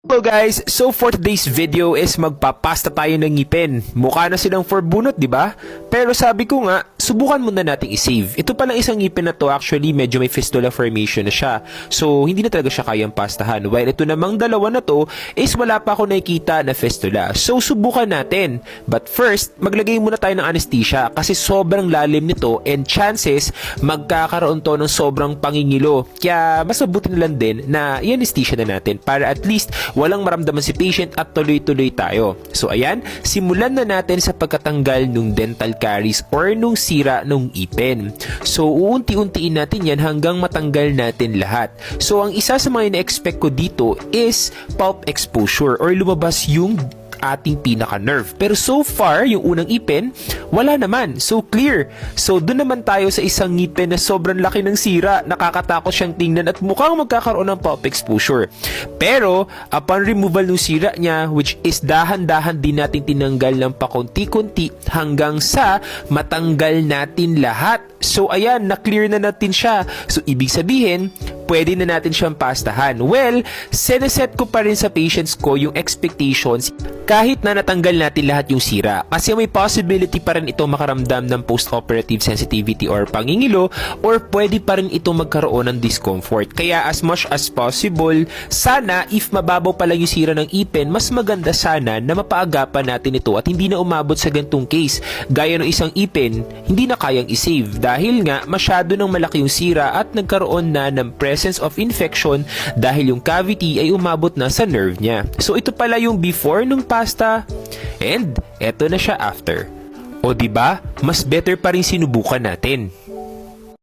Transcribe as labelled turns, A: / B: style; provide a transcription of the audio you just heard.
A: Hello guys! So for today's video is magpapasta tayo ng ngipin. Mukha na silang for bunot, di ba? Pero sabi ko nga, subukan muna nating i-save. Ito palang isang ngipin na to actually medyo may fistula formation na siya. So hindi na talaga siya kayang pastahan. While ito namang dalawa na to is wala pa ako nakikita na fistula. So subukan natin. But first, maglagay muna tayo ng anesthesia kasi sobrang lalim nito and chances magkakaroon to ng sobrang pangingilo. Kaya mas mabuti na lang din na i-anesthesia na natin para at least walang maramdaman si patient at tuloy-tuloy tayo. So ayan, simulan na natin sa pagkatanggal ng dental caries or nung sira ng ipin. So uunti-untiin natin yan hanggang matanggal natin lahat. So ang isa sa mga ina-expect ko dito is pulp exposure or lumabas yung ating pinaka-nerve. Pero so far, yung unang ipin, wala naman. So clear. So doon naman tayo sa isang ngipin na sobrang laki ng sira, nakakatakot siyang tingnan at mukhang magkakaroon ng pulp exposure. Pero upon removal ng sira niya, which is dahan-dahan din natin tinanggal ng pakunti-kunti hanggang sa matanggal natin lahat. So ayan, na-clear na natin siya. So ibig sabihin, pwede na natin siyang pastahan. Well, sineset ko pa rin sa patients ko yung expectations kahit na natanggal natin lahat yung sira. Kasi may possibility pa rin ito makaramdam ng post-operative sensitivity or pangingilo or pwede pa rin ito magkaroon ng discomfort. Kaya as much as possible, sana if mababaw pala yung sira ng ipin, mas maganda sana na mapaagapan natin ito at hindi na umabot sa gantong case. Gaya ng isang ipin, hindi na kayang isave dahil nga masyado ng malaki yung sira at nagkaroon na ng presence of infection dahil yung cavity ay umabot na sa nerve niya. So ito pala yung before nung pasta and eto na siya after. O di ba? Mas better pa rin sinubukan natin.